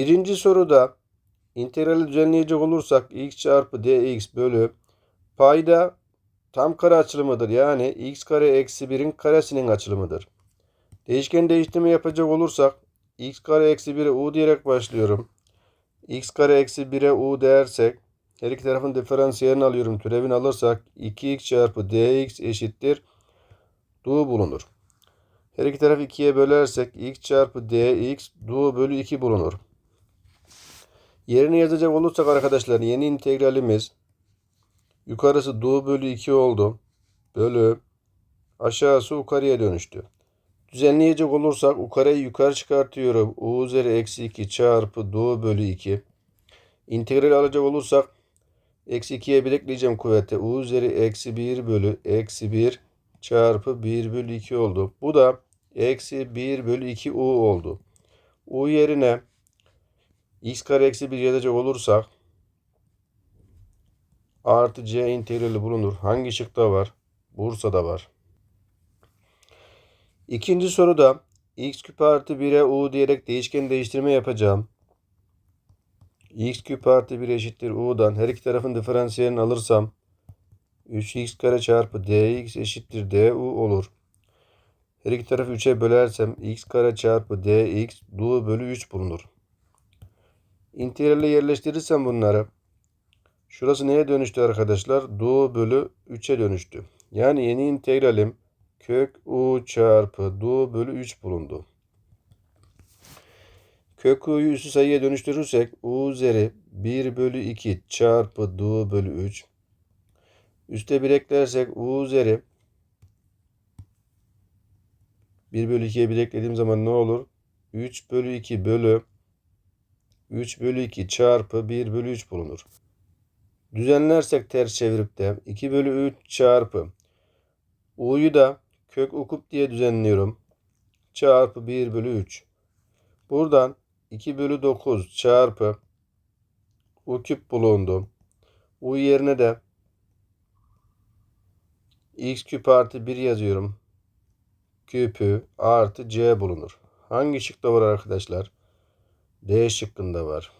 Birinci soruda integrali düzenleyecek olursak x çarpı dx bölü payda tam kare açılımıdır. Yani x kare eksi 1'in karesinin açılımıdır. Değişken değiştirme yapacak olursak x kare eksi 1'e u diyerek başlıyorum. x kare eksi 1'e u dersek her iki tarafın diferansiyelini alıyorum. Türevini alırsak 2x çarpı dx eşittir. Du bulunur. Her iki tarafı 2'ye bölersek x çarpı dx du bölü 2 bulunur. Yerini yazacak olursak arkadaşlar yeni integralimiz yukarısı du bölü 2 oldu. Bölü aşağısı yukarıya dönüştü. Düzenleyecek olursak yukarıyı yukarı çıkartıyorum. u üzeri eksi 2 çarpı du bölü 2. İntegral alacak olursak eksi 2'ye bir ekleyeceğim kuvvete. u üzeri eksi 1 bölü eksi 1 çarpı 1 bölü 2 oldu. Bu da eksi 1 bölü 2 u oldu. u yerine x kare eksi 1 yazacak olursak artı c integrali bulunur. Hangi şıkta var? Bursa'da var. İkinci soruda x küp artı 1'e u diyerek değişken değiştirme yapacağım. x küp artı 1 eşittir u'dan her iki tarafın diferansiyelini alırsam 3x kare çarpı dx eşittir du olur. Her iki tarafı 3'e bölersem x kare çarpı dx du bölü 3 bulunur. İntegralle yerleştirirsem bunları şurası neye dönüştü arkadaşlar? Du bölü 3'e dönüştü. Yani yeni integralim kök u çarpı du bölü 3 bulundu. Kök u'yu üstü sayıya dönüştürürsek u üzeri 1 bölü 2 çarpı du bölü 3. Üste 1 eklersek u üzeri 1 bölü 2'ye 1 eklediğim zaman ne olur? 3 bölü 2 bölü 3 bölü 2 çarpı 1 bölü 3 bulunur. Düzenlersek ters çevirip de 2 bölü 3 çarpı u'yu da kök ukup diye düzenliyorum. Çarpı 1 bölü 3. Buradan 2 bölü 9 çarpı u küp bulundu. u yerine de x küp artı 1 yazıyorum. Küpü artı c bulunur. Hangi şıkta var arkadaşlar? D şıkkında var.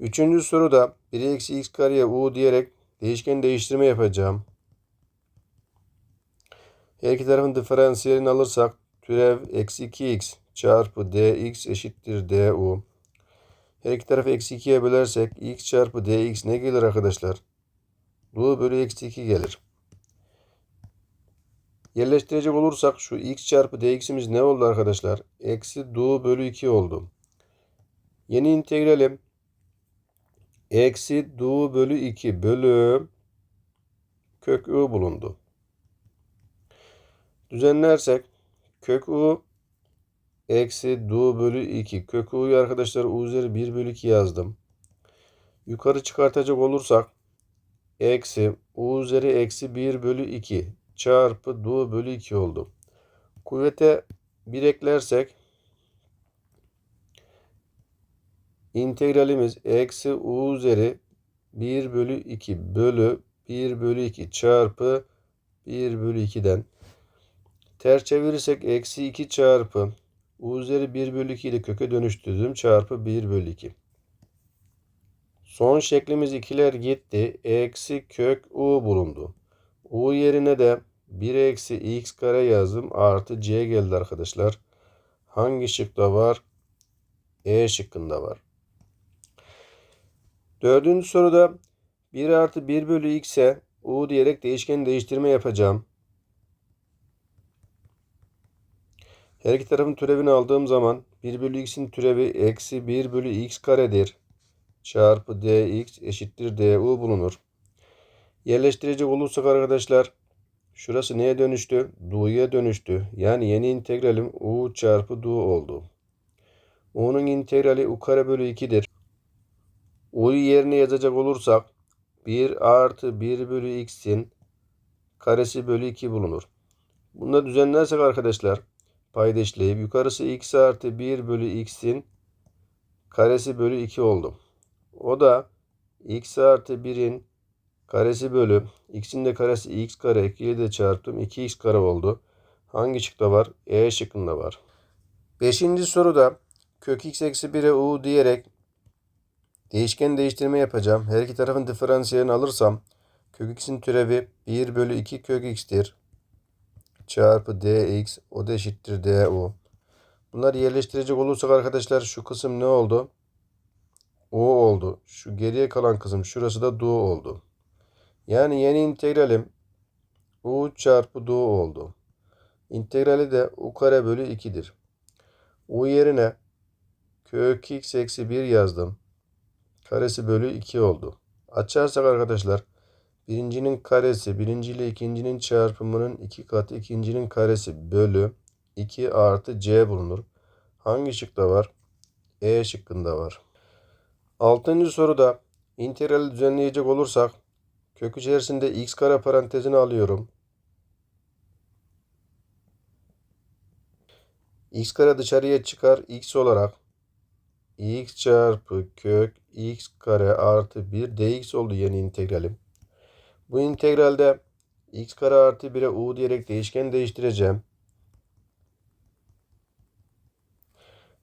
Üçüncü soruda 1 eksi x kareye u diyerek değişken değiştirme yapacağım. Her iki tarafın diferansiyelini alırsak türev eksi 2x çarpı dx eşittir du. Her iki tarafı eksi 2'ye bölersek x çarpı dx ne gelir arkadaşlar? Du bölü eksi 2 gelir. Yerleştirecek olursak şu x çarpı dx'imiz ne oldu arkadaşlar? Eksi du bölü 2 oldu. Yeni integralim eksi du bölü 2 bölü kök u bulundu. Düzenlersek kök u eksi du bölü 2 kök u'yu arkadaşlar u üzeri 1 bölü 2 yazdım. Yukarı çıkartacak olursak eksi u üzeri eksi 1 bölü 2 çarpı du bölü 2 oldu. Kuvvete 1 eklersek integralimiz eksi u üzeri 1 bölü 2 bölü 1 bölü 2 çarpı 1 bölü 2'den ters çevirirsek eksi 2 çarpı u üzeri 1 bölü 2 ile köke dönüştürdüm çarpı 1 bölü 2. Son şeklimiz ikiler gitti. Eksi kök u bulundu. u yerine de 1 eksi x kare yazdım. Artı c geldi arkadaşlar. Hangi şıkta var? E şıkkında var. Dördüncü soruda 1 artı 1 bölü x'e u diyerek değişken değiştirme yapacağım. Her iki tarafın türevini aldığım zaman 1 bölü x'in türevi eksi 1 bölü x karedir. Çarpı dx eşittir du bulunur. Yerleştirecek olursak arkadaşlar şurası neye dönüştü? Du'ya dönüştü. Yani yeni integralim u çarpı du oldu. u'nun integrali u kare bölü 2'dir. U'yu yerine yazacak olursak 1 artı 1 bölü x'in karesi bölü 2 bulunur. Bunu da düzenlersek arkadaşlar payda işleyip yukarısı x artı 1 bölü x'in karesi bölü 2 oldu. O da x artı 1'in karesi bölü x'in de karesi x kare 2 ile de çarptım 2x kare oldu. Hangi şıkta var? E şıkkında var. Beşinci soruda kök x eksi 1'e u diyerek değişken değiştirme yapacağım. Her iki tarafın diferansiyelini alırsam kök x'in türevi 1 bölü 2 kök x'tir. Çarpı dx o da eşittir du. Bunları yerleştirecek olursak arkadaşlar şu kısım ne oldu? U oldu. Şu geriye kalan kısım şurası da du oldu. Yani yeni integralim u çarpı du oldu. İntegrali de u kare bölü 2'dir. u yerine kök x eksi 1 yazdım. Karesi bölü 2 oldu. Açarsak arkadaşlar birincinin karesi birinci ile ikincinin çarpımının iki katı ikincinin karesi bölü 2 artı c bulunur. Hangi şıkta var? E şıkkında var. Altıncı soruda integrali düzenleyecek olursak kök içerisinde x kare parantezini alıyorum. x kare dışarıya çıkar x olarak x çarpı kök x kare artı 1 dx oldu yeni integralim. Bu integralde x kare artı 1'e u diyerek değişken değiştireceğim.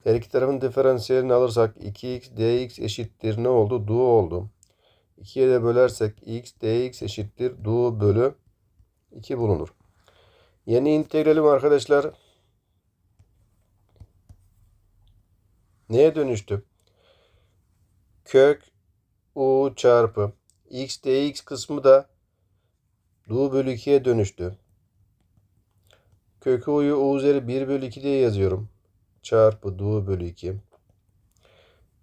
Her iki tarafın diferansiyelini alırsak 2x dx eşittir ne oldu? Du oldu. 2'ye de bölersek x dx eşittir du bölü 2 bulunur. Yeni integralim arkadaşlar neye dönüştü? Kök u çarpı x dx kısmı da du bölü 2'ye dönüştü. Kökü u'yu u üzeri 1 bölü 2 diye yazıyorum. Çarpı du bölü 2.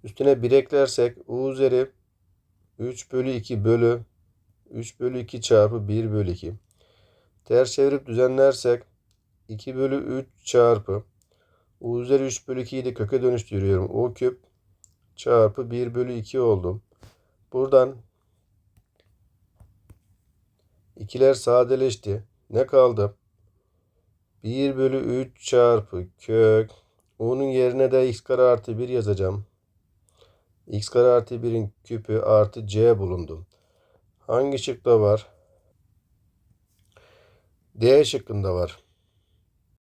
Üstüne 1 eklersek u üzeri 3 bölü 2 bölü 3 bölü 2 çarpı 1 bölü 2. Ters çevirip düzenlersek 2 bölü 3 çarpı u üzeri 3 bölü 2'yi de köke dönüştürüyorum. u küp çarpı 1 bölü 2 oldu. Buradan ikiler sadeleşti. Ne kaldı? 1 bölü 3 çarpı kök. U'nun yerine de x kare artı 1 yazacağım. x kare artı 1'in küpü artı c bulundu. Hangi şıkta var? D şıkkında var.